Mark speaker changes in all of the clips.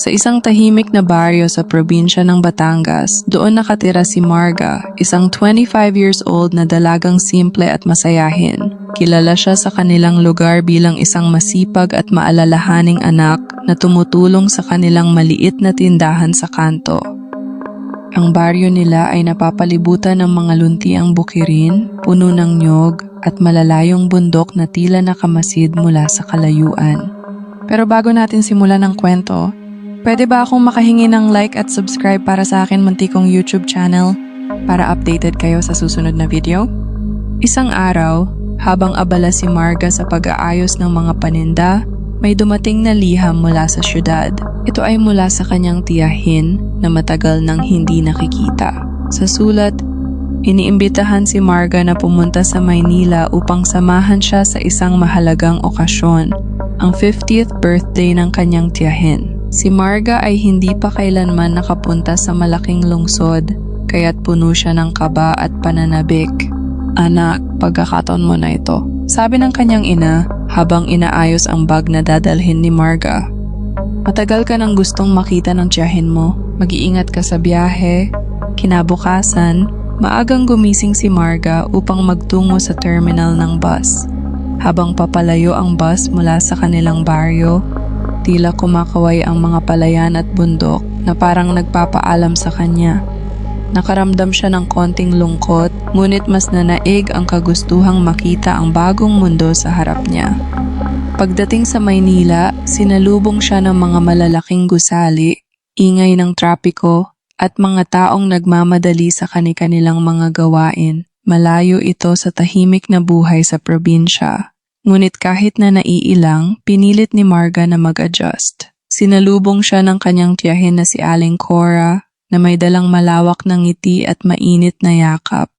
Speaker 1: Sa isang tahimik na baryo sa probinsya ng Batangas, doon nakatira si Marga, isang 25 years old na dalagang simple at masayahin. Kilala siya sa kanilang lugar bilang isang masipag at maalalahaning anak na tumutulong sa kanilang maliit na tindahan sa kanto. Ang baryo nila ay napapalibutan ng mga luntiang bukirin, puno ng nyog, at malalayong bundok na tila nakamasid mula sa kalayuan. Pero bago natin simulan ang kwento, pwede ba akong makahingi ng like at subscribe para sa akin muntikong YouTube channel para updated kayo sa susunod na video? Isang araw, habang abala si Marga sa pag-aayos ng mga paninda, may dumating na liham mula sa syudad. Ito ay mula sa kanyang tiyahin na matagal nang hindi nakikita. Sa sulat, iniimbitahan si Marga na pumunta sa Maynila upang samahan siya sa isang mahalagang okasyon, ang 50th birthday ng kanyang tiyahin. Si Marga ay hindi pa kailanman nakapunta sa malaking lungsod, kaya't puno siya ng kaba at pananabik. Anak, pagkakataon mo na ito. Sabi ng kanyang ina habang inaayos ang bag na dadalhin ni Marga. Matagal ka nang gustong makita ng tiyahin mo. Mag-iingat ka sa biyahe. Kinabukasan, maagang gumising si Marga upang magtungo sa terminal ng bus. Habang papalayo ang bus mula sa kanilang baryo, tila kumakaway ang mga palayan at bundok na parang nagpapaalam sa kanya. Nakaramdam siya ng konting lungkot, ngunit mas nanaig ang kagustuhang makita ang bagong mundo sa harap niya. Pagdating sa Maynila, sinalubong siya ng mga malalaking gusali, ingay ng trapiko, at mga taong nagmamadali sa kani-kanilang mga gawain. Malayo ito sa tahimik na buhay sa probinsya. Ngunit kahit na naiilang, pinilit ni Marga na mag-adjust. Sinalubong siya ng kanyang tiyahin na si Aling Cora, na may dalang malawak ng ngiti at mainit na yakap.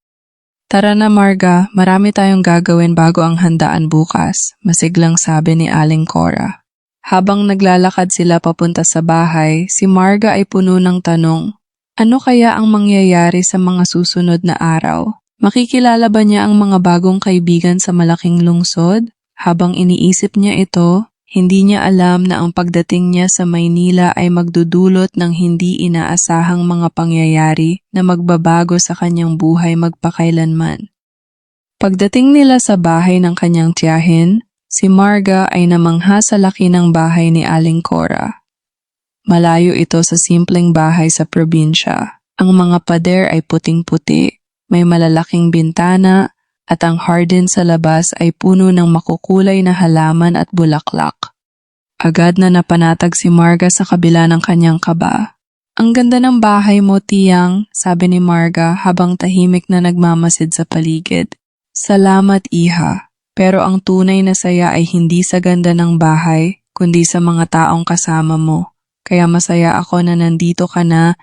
Speaker 1: Tara na Marga, marami tayong gagawin bago ang handaan bukas, masiglang sabi ni Aling Cora. Habang naglalakad sila papunta sa bahay, si Marga ay puno ng tanong, ano kaya ang mangyayari sa mga susunod na araw? Makikilala ba niya ang mga bagong kaibigan sa malaking lungsod? Habang iniisip niya ito, hindi niya alam na ang pagdating niya sa Maynila ay magdudulot ng hindi inaasahang mga pangyayari na magbabago sa kanyang buhay magpakailanman. Pagdating nila sa bahay ng kanyang tiyahin, si Marga ay namangha sa laki ng bahay ni Aling Cora. Malayo ito sa simpleng bahay sa probinsya. Ang mga pader ay puting-puti, may malalaking bintana, at ang harden sa labas ay puno ng makukulay na halaman at bulaklak. Agad na napanatag si Marga sa kabila ng kanyang kaba. Ang ganda ng bahay mo, Tiyang, sabi ni Marga habang tahimik na nagmamasid sa paligid. Salamat, Iha. Pero ang tunay na saya ay hindi sa ganda ng bahay, kundi sa mga taong kasama mo. Kaya masaya ako na nandito ka na.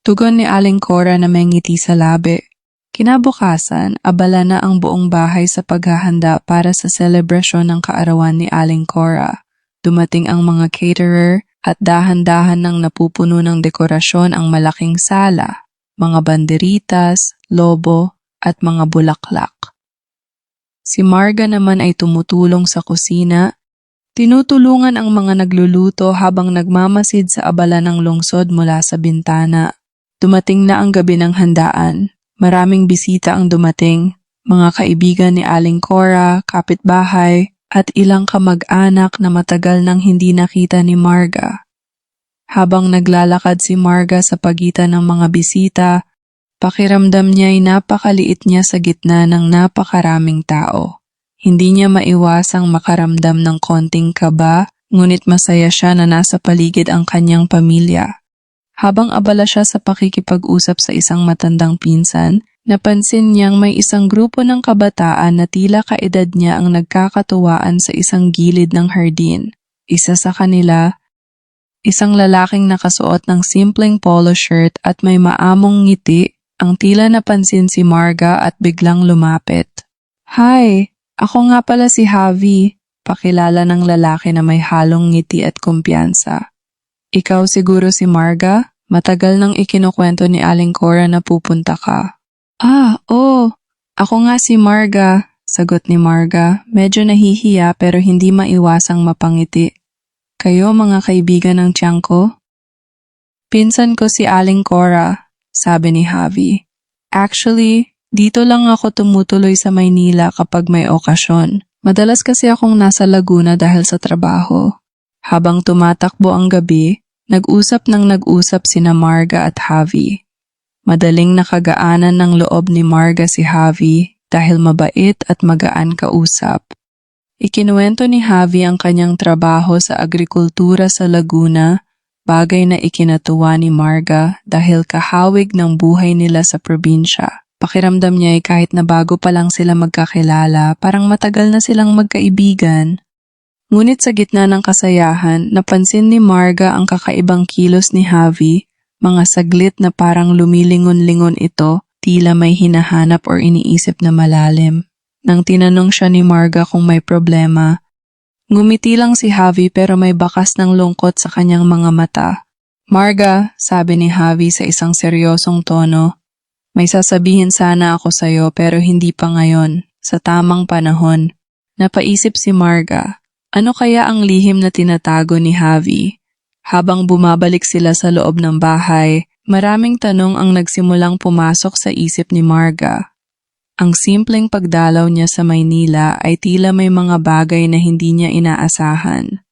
Speaker 1: Tugon ni Aling Cora na may ngiti sa labi. Kinabukasan, abala na ang buong bahay sa paghahanda para sa selebrasyon ng kaarawan ni Aling Cora. Dumating ang mga caterer at dahan-dahan ng napupuno ng dekorasyon ang malaking sala, mga banderitas, lobo, at mga bulaklak. Si Marga naman ay tumutulong sa kusina, tinutulungan ang mga nagluluto habang nagmamasid sa abala ng lungsod mula sa bintana. Dumating na ang gabi ng handaan. Maraming bisita ang dumating, mga kaibigan ni Aling Cora, kapitbahay, at ilang kamag-anak na matagal nang hindi nakita ni Marga. Habang naglalakad si Marga sa pagitan ng mga bisita, pakiramdam niya ay napakaliit niya sa gitna ng napakaraming tao. Hindi niya maiwasang makaramdam ng konting kaba, ngunit masaya siya na nasa paligid ang kanyang pamilya. Habang abala siya sa pakikipag-usap sa isang matandang pinsan, napansin niyang may isang grupo ng kabataan na tila kaedad niya ang nagkakatuwaan sa isang gilid ng hardin. Isa sa kanila, isang lalaking nakasuot ng simpleng polo shirt at may maamong ngiti, ang tila napansin si Marga at biglang lumapit. Hi, ako nga pala si Javi, pakilala ng lalaki na may halong ngiti at kumpiyansa. Ikaw siguro si Marga? Matagal nang ikinukwento ni Aling Cora na pupunta ka. Ah, oo. Ako nga si Marga, sagot ni Marga. Medyo nahihiya pero hindi maiwasang mapangiti. Kayo mga kaibigan ng tiyang ko? Pinsan ko si Aling Cora, sabi ni Javi. Actually, dito lang ako tumutuloy sa Maynila kapag may okasyon. Madalas kasi akong nasa Laguna dahil sa trabaho. Habang tumatakbo ang gabi, nag-usap ng nag-usap sina Marga at Javi. Madaling nakagaanan ng loob ni Marga si Javi dahil mabait at magaan kausap. Ikinuwento ni Javi ang kanyang trabaho sa agrikultura sa Laguna, bagay na ikinatuwa ni Marga dahil kahawig ng buhay nila sa probinsya. Pakiramdam niya ay kahit na bago pa lang sila magkakilala, parang matagal na silang magkaibigan. Ngunit sa gitna ng kasayahan, napansin ni Marga ang kakaibang kilos ni Javi, mga saglit na parang lumilingon-lingon ito, tila may hinahanap or iniisip na malalim. Nang tinanong siya ni Marga kung may problema, ngumiti lang si Javi pero may bakas ng lungkot sa kanyang mga mata. Marga, sabi ni Javi sa isang seryosong tono, may sasabihin sana ako sa'yo pero hindi pa ngayon, sa tamang panahon. Napaisip si Marga, ano kaya ang lihim na tinatago ni Javi? Habang bumabalik sila sa loob ng bahay, maraming tanong ang nagsimulang pumasok sa isip ni Marga. Ang simpleng pagdalaw niya sa Maynila ay tila may mga bagay na hindi niya inaasahan.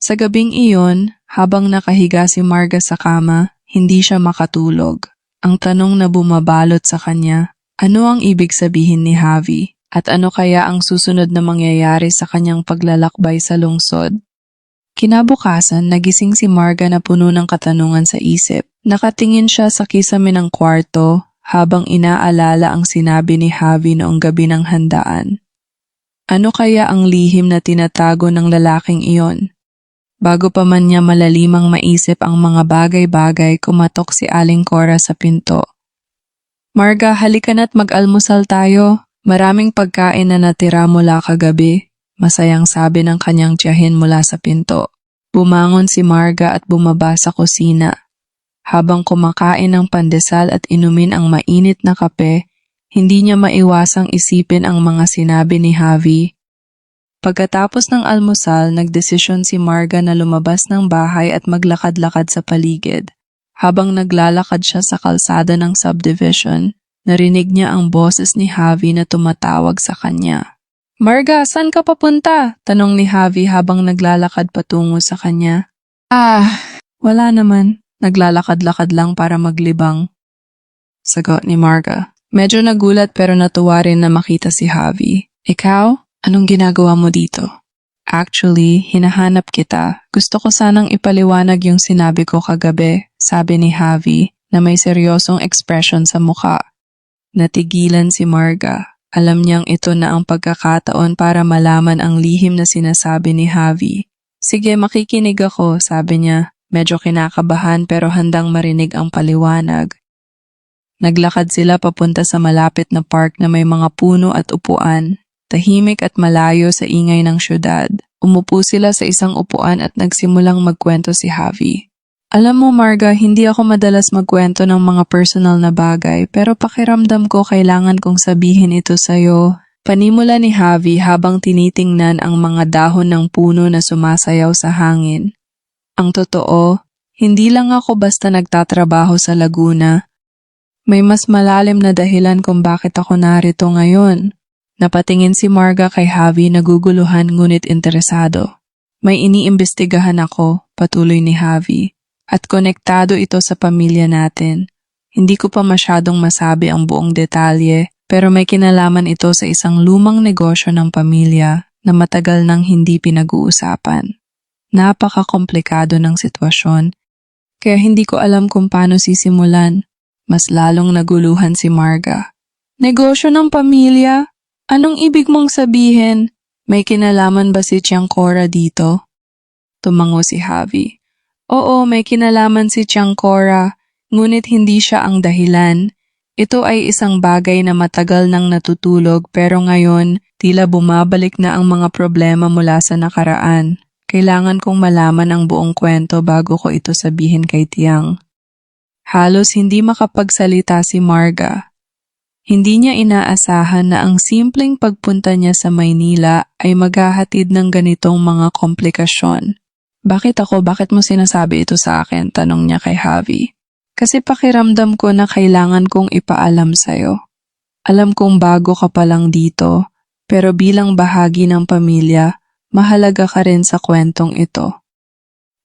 Speaker 1: Sa gabing iyon, habang nakahiga si Marga sa kama, hindi siya makatulog. Ang tanong na bumabalot sa kanya, ano ang ibig sabihin ni Javi? At ano kaya ang susunod na mangyayari sa kanyang paglalakbay sa lungsod? Kinabukasan, nagising si Marga na puno ng katanungan sa isip. Nakatingin siya sa kisame ng kwarto habang inaalala ang sinabi ni Javi noong gabi ng handaan. Ano kaya ang lihim na tinatago ng lalaking iyon? Bago pa man niya malalimang maisip ang mga bagay-bagay, kumatok si Aling Cora sa pinto. Marga, halika na't mag-almusal tayo. Maraming pagkain na natira mula kagabi. Masayang sabi ng kanyang tiyahin mula sa pinto. Bumangon si Marga at bumaba sa kusina. Habang kumakain ng pandesal at inumin ang mainit na kape, hindi niya maiwasang isipin ang mga sinabi ni Javi. Pagkatapos ng almusal, nagdesisyon si Marga na lumabas ng bahay at maglakad-lakad sa paligid. Habang naglalakad siya sa kalsada ng subdivision, narinig niya ang boses ni Javi na tumatawag sa kanya. Marga, saan ka papunta? Tanong ni Javi habang naglalakad patungo sa kanya. Ah, wala naman. Naglalakad-lakad lang para maglibang. Sagot ni Marga. Medyo nagulat pero natuwa rin na makita si Javi. Ikaw? Anong ginagawa mo dito? Actually, hinahanap kita. Gusto ko sanang ipaliwanag yung sinabi ko kagabi, sabi ni Javi na may seryosong expression sa mukha. Natigilan si Marga. Alam niyang ito na ang pagkakataon para malaman ang lihim na sinasabi ni Javi. Sige, makikinig ako, sabi niya. Medyo kinakabahan pero handang marinig ang paliwanag. Naglakad sila papunta sa malapit na park na may mga puno at upuan, tahimik at malayo sa ingay ng syudad. Umupo sila sa isang upuan at nagsimulang magkwento si Javi. Alam mo Marga, hindi ako madalas magkwento ng mga personal na bagay pero pakiramdam ko kailangan kong sabihin ito sa'yo. Panimula ni Javi habang tinitingnan ang mga dahon ng puno na sumasayaw sa hangin. Ang totoo, hindi lang ako basta nagtatrabaho sa Laguna. May mas malalim na dahilan kung bakit ako narito ngayon. Napatingin si Marga kay Javi naguguluhan ngunit interesado. May iniimbestigahan ako, patuloy ni Javi, at konektado ito sa pamilya natin. Hindi ko pa masyadong masabi ang buong detalye, pero may kinalaman ito sa isang lumang negosyo ng pamilya na matagal nang hindi pinag-uusapan. Napaka-komplikado ng sitwasyon, kaya hindi ko alam kung paano sisimulan. Mas lalong naguluhan si Marga. Negosyo ng pamilya? Anong ibig mong sabihin? May kinalaman ba si Chiang Cora dito? Tumango si Javi. Oo, may kinalaman si Chiang Cora, ngunit hindi siya ang dahilan. Ito ay isang bagay na matagal nang natutulog pero ngayon tila bumabalik na ang mga problema mula sa nakaraan. Kailangan kong malaman ang buong kwento bago ko ito sabihin kay Tiang. Halos hindi makapagsalita si Marga. Hindi niya inaasahan na ang simpleng pagpunta niya sa Maynila ay maghahatid ng ganitong mga komplikasyon. Bakit ako? Bakit mo sinasabi ito sa akin? Tanong niya kay Javi. Kasi pakiramdam ko na kailangan kong ipaalam sa'yo. Alam kong bago ka pa lang dito, pero bilang bahagi ng pamilya, mahalaga ka rin sa kwentong ito.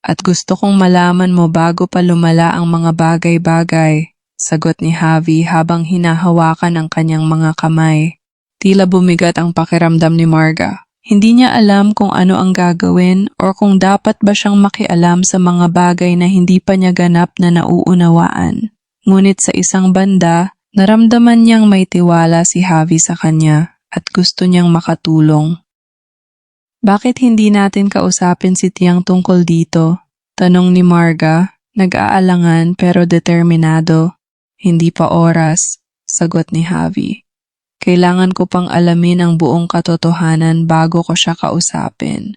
Speaker 1: At gusto kong malaman mo bago pa lumala ang mga bagay-bagay, sagot ni Javi habang hinahawakan ang kanyang mga kamay. Tila bumigat ang pakiramdam ni Marga. Hindi niya alam kung ano ang gagawin or kung dapat ba siyang makialam sa mga bagay na hindi pa niya ganap na nauunawaan. Ngunit sa isang banda, naramdaman niyang may tiwala si Javi sa kanya at gusto niyang makatulong. Bakit hindi natin kausapin si Tiang tungkol dito? Tanong ni Marga, nag-aalangan pero determinado. Hindi pa oras, sagot ni Javi. Kailangan ko pang alamin ang buong katotohanan bago ko siya kausapin.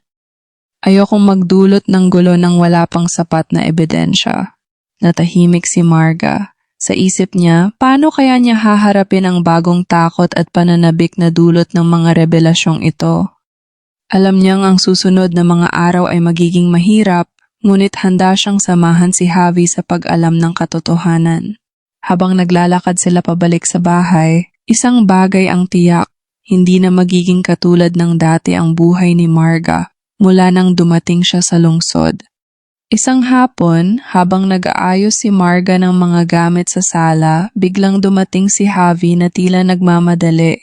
Speaker 1: Ayokong magdulot ng gulo ng wala pang sapat na ebidensya. Natahimik si Marga. Sa isip niya, paano kaya niya haharapin ang bagong takot at pananabik na dulot ng mga revelasyong ito? Alam niyang ang susunod na mga araw ay magiging mahirap, ngunit handa siyang samahan si Javi sa pag-alam ng katotohanan. Habang naglalakad sila pabalik sa bahay, isang bagay ang tiyak, hindi na magiging katulad ng dati ang buhay ni Marga mula nang dumating siya sa lungsod. Isang hapon, habang nag-aayos si Marga ng mga gamit sa sala, biglang dumating si Javi na tila nagmamadali.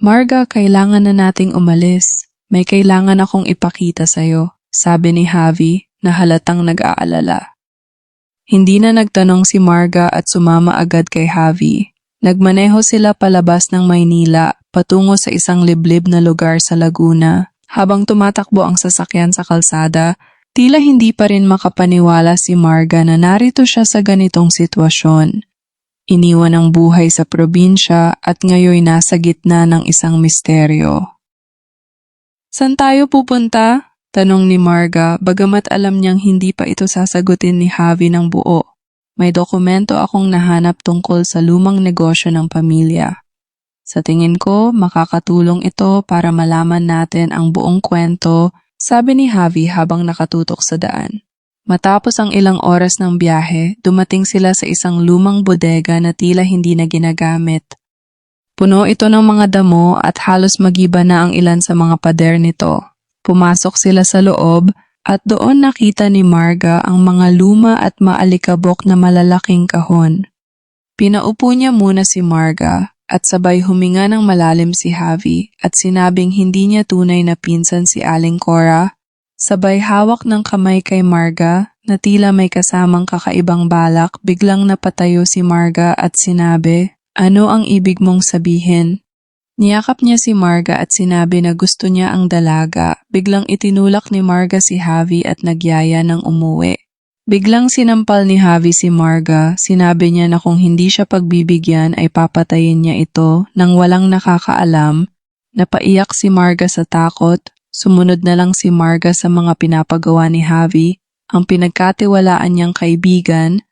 Speaker 1: Marga, kailangan na nating umalis. May kailangan akong ipakita sa'yo, sabi ni Javi na halatang nag-aalala. Hindi na nagtanong si Marga at sumama agad kay Javi. Nagmaneho sila palabas ng Maynila patungo sa isang liblib na lugar sa Laguna. Habang tumatakbo ang sasakyan sa kalsada, tila hindi pa rin makapaniwala si Marga na narito siya sa ganitong sitwasyon. Iniwan ang buhay sa probinsya at ngayoy nasa gitna ng isang misteryo. San tayo pupunta? Tanong ni Marga bagamat alam niyang hindi pa ito sasagutin ni Javi ng buo. May dokumento akong nahanap tungkol sa lumang negosyo ng pamilya. Sa tingin ko, makakatulong ito para malaman natin ang buong kwento, sabi ni Javi habang nakatutok sa daan. Matapos ang ilang oras ng biyahe, dumating sila sa isang lumang bodega na tila hindi na ginagamit. Puno ito ng mga damo at halos magiba na ang ilan sa mga pader nito. Pumasok sila sa loob at doon nakita ni Marga ang mga luma at maalikabok na malalaking kahon. Pinaupo niya muna si Marga at sabay huminga ng malalim si Javi at sinabing hindi niya tunay na pinsan si Aling Cora. Sabay hawak ng kamay kay Marga na tila may kasamang kakaibang balak biglang napatayo si Marga at sinabi, Ano ang ibig mong sabihin? Niyakap niya si Marga at sinabi na gusto niya ang dalaga. Biglang itinulak ni Marga si Javi at nagyaya ng umuwi. Biglang sinampal ni Javi si Marga, sinabi niya na kung hindi siya pagbibigyan ay papatayin niya ito nang walang nakakaalam. Napaiyak si Marga sa takot, sumunod na lang si Marga sa mga pinapagawa ni Javi. Ang pinagkatiwalaan niyang kaibigan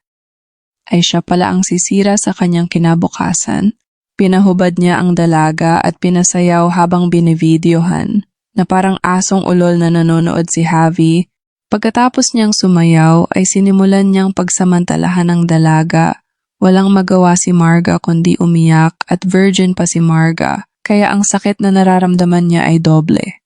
Speaker 1: ay siya pala ang sisira sa kanyang kinabukasan. Pinahubad niya ang dalaga at pinasayaw habang binividyohan, na parang asong ulol na nanonood si Javi. Pagkatapos niyang sumayaw ay sinimulan niyang pagsamantalahan ng dalaga. Walang magawa si Marga kundi umiyak at virgin pa si Marga, kaya ang sakit na nararamdaman niya ay doble.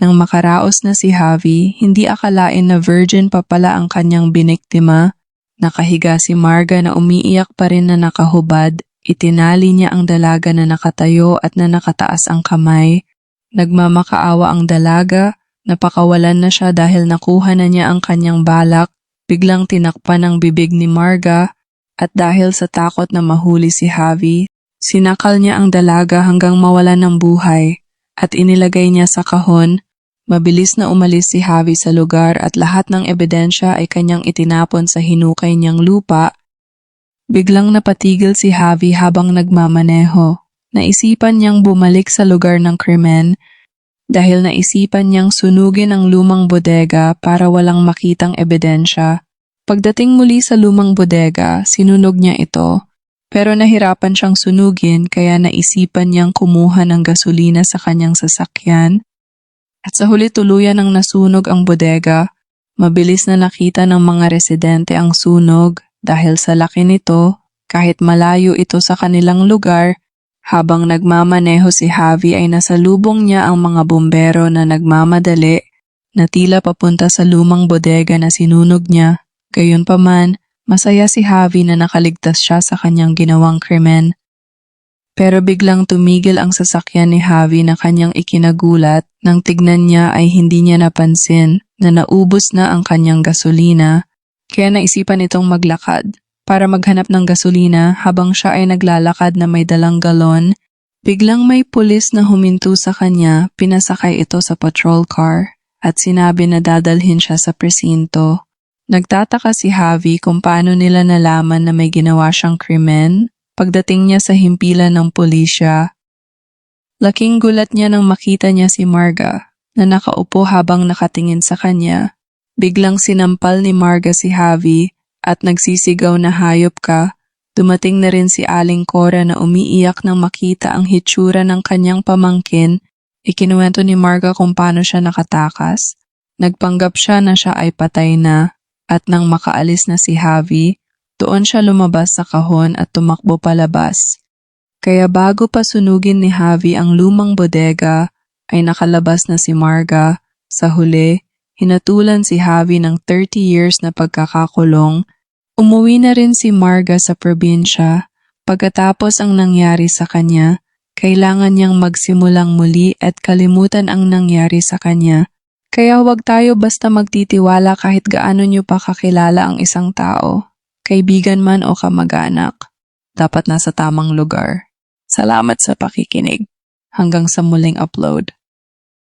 Speaker 1: Nang makaraos na si Javi, hindi akalain na virgin pa pala ang kanyang biniktima. Nakahiga si Marga na umiiyak pa rin na nakahubad Itinali niya ang dalaga na nakatayo at na nakataas ang kamay. Nagmamakaawa ang dalaga, napakawalan na siya dahil nakuha na niya ang kanyang balak, biglang tinakpan ang bibig ni Marga, at dahil sa takot na mahuli si Javi, sinakal niya ang dalaga hanggang mawalan ng buhay, at inilagay niya sa kahon. Mabilis na umalis si Javi sa lugar at lahat ng ebidensya ay kanyang itinapon sa hinukay niyang lupa Biglang napatigil si Javi habang nagmamaneho. Naisipan niyang bumalik sa lugar ng krimen dahil naisipan niyang sunugin ang lumang bodega para walang makitang ebidensya. Pagdating muli sa lumang bodega, sinunog niya ito, pero nahirapan siyang sunugin kaya naisipan niyang kumuha ng gasolina sa kanyang sasakyan. At sa huli tuluyan ng nasunog ang bodega, Mabilis na nakita ng mga residente ang sunog dahil sa laki nito kahit malayo ito sa kanilang lugar habang nagmamaneho si Javi ay nasa lubong niya ang mga bumbero na nagmamadali na tila papunta sa lumang bodega na sinunog niya. Gayunpaman, masaya si Javi na nakaligtas siya sa kanyang ginawang krimen. Pero biglang tumigil ang sasakyan ni Javi na kanyang ikinagulat nang tignan niya ay hindi niya napansin na naubos na ang kanyang gasolina kaya naisipan itong maglakad para maghanap ng gasolina habang siya ay naglalakad na may dalang galon. Biglang may pulis na huminto sa kanya, pinasakay ito sa patrol car at sinabi na dadalhin siya sa presinto. Nagtataka si Javi kung paano nila nalaman na may ginawa siyang krimen pagdating niya sa himpilan ng pulisya. Laking gulat niya nang makita niya si Marga na nakaupo habang nakatingin sa kanya. Biglang sinampal ni Marga si Javi at nagsisigaw na hayop ka. Dumating na rin si Aling Cora na umiiyak nang makita ang hitsura ng kanyang pamangkin. Ikinuwento ni Marga kung paano siya nakatakas. Nagpanggap siya na siya ay patay na at nang makaalis na si Javi, doon siya lumabas sa kahon at tumakbo palabas. Kaya bago pa sunugin ni Javi ang lumang bodega, ay nakalabas na si Marga. Sa huli, hinatulan si Javi ng 30 years na pagkakakulong. Umuwi na rin si Marga sa probinsya. Pagkatapos ang nangyari sa kanya, kailangan niyang magsimulang muli at kalimutan ang nangyari sa kanya. Kaya huwag tayo basta magtitiwala kahit gaano niyo pa kakilala ang isang tao, kaibigan man o kamag-anak. Dapat nasa tamang lugar. Salamat sa pakikinig. Hanggang sa muling upload.